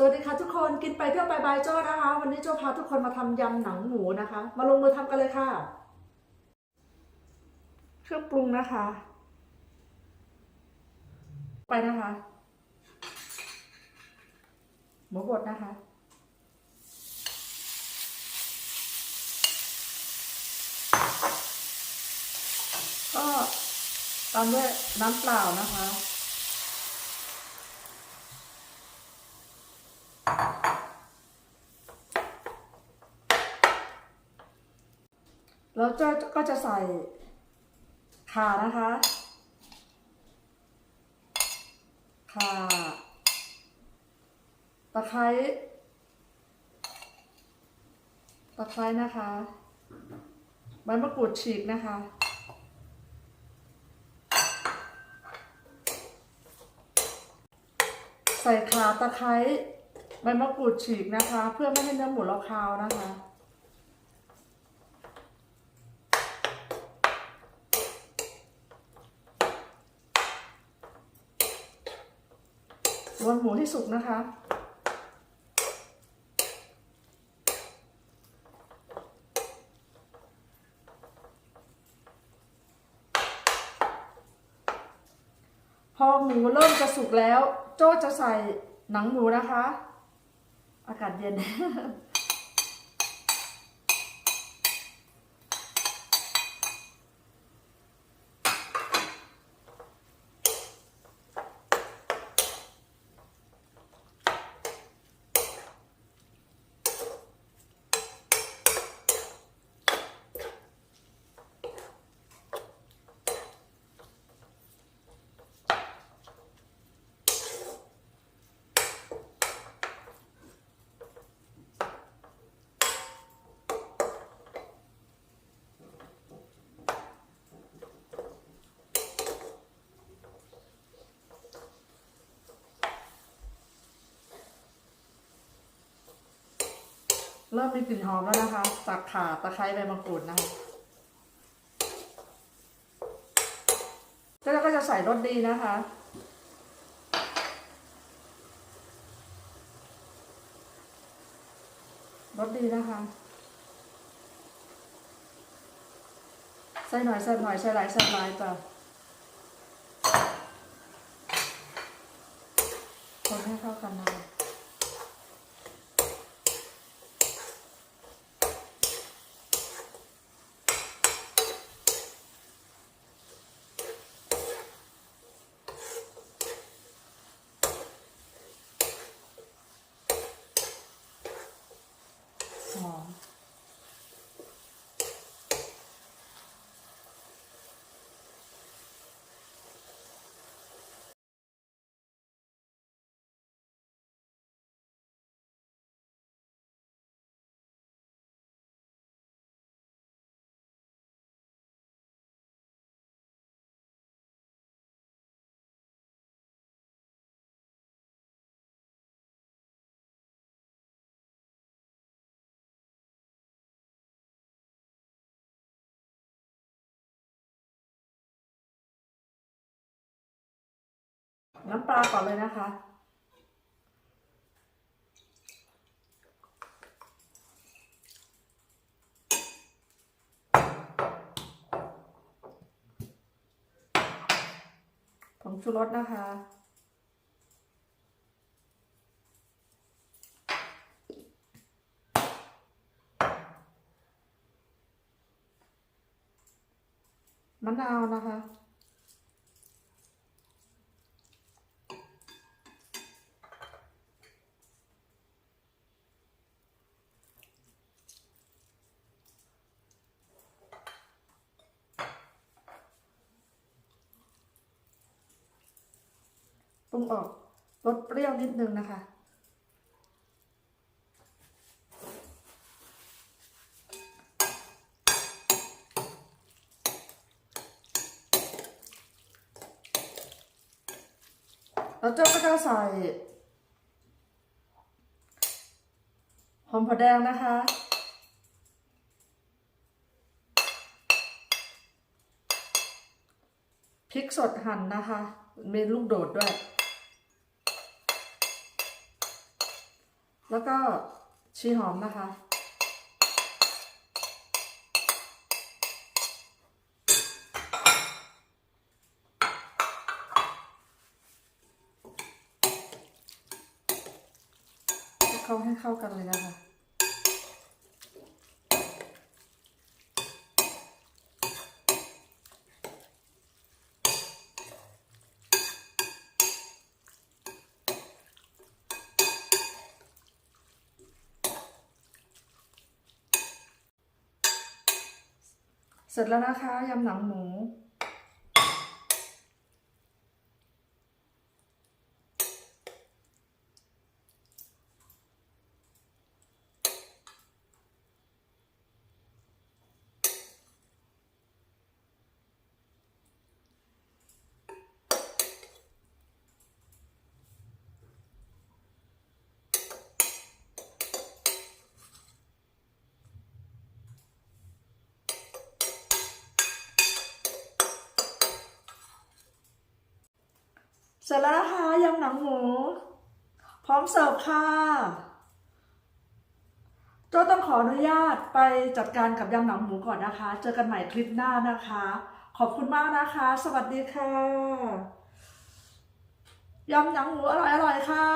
สวัสดีค่ะทุกคนกินไปเที่ยวไปบายโจ้นะคะ วันนี้โจ้พาทุกคนมาทำยำหนังหมูนะคะ มาลงมือทำกันเลยค่ะ เครื่องปรุงนะคะ ไปนะคะ หมูบดนะคะ ก็ตามด้วยน้ำเปล่านะคะ แล้วก็ก็จะใส่ข่านะคะข่าตะไคร้ตะไคร้นะคะใบมะกรูดฉีกนะคะใส่ข่าตะไคร้ใบมะกรูดฉีกนะคะ เพื่อไม่ให้เนื้อหมูเราคาวนะคะ รวนหมูที่สุกนะคะ พอหมูเริ่มจะสุกแล้ว โจ้จะใส่หนังหมูนะคะ อากาศเย็น เริ่มมีกลิ่นหอมแล้วนะคะ จากข่าตะไคร้ใบมะกรูดนะคะแล้วเราก็จะใส่รสดีนะคะ รสดีนะคะ ใส่หน่อยใส่หน่อยใส่หลายใส่หลายจ้ะคนให้เข้ากันนะ ค น้ำปลาก่อนเลยนะคะ ผงชูรสนะคะมะนาวนะคะ งออกรสเปรี้ยวนิดนึงนะคะ แล้วเจ้าก็จะใส่หอมผัดแดงนะคะพริกสดหั่นนะคะ มีลูกโดดด้วย แล้วก็ชีหอมนะคะ เข้าให้เข้ากันเลยนะคะ เสร็จแล้วนะคะยำหนังหมู เสร็จแล้วนะคะยำหนังหมู พร้อมเสิร์ฟค่ะโจ้ต้องขออนุญาตไปจัดการกับยำหนังหมูก่อนนะคะ เจอกันใหม่คลิปหน้านะคะ ขอบคุณมากนะคะ สวัสดีค่ะยำหนังหมูอร่อยๆค่ะ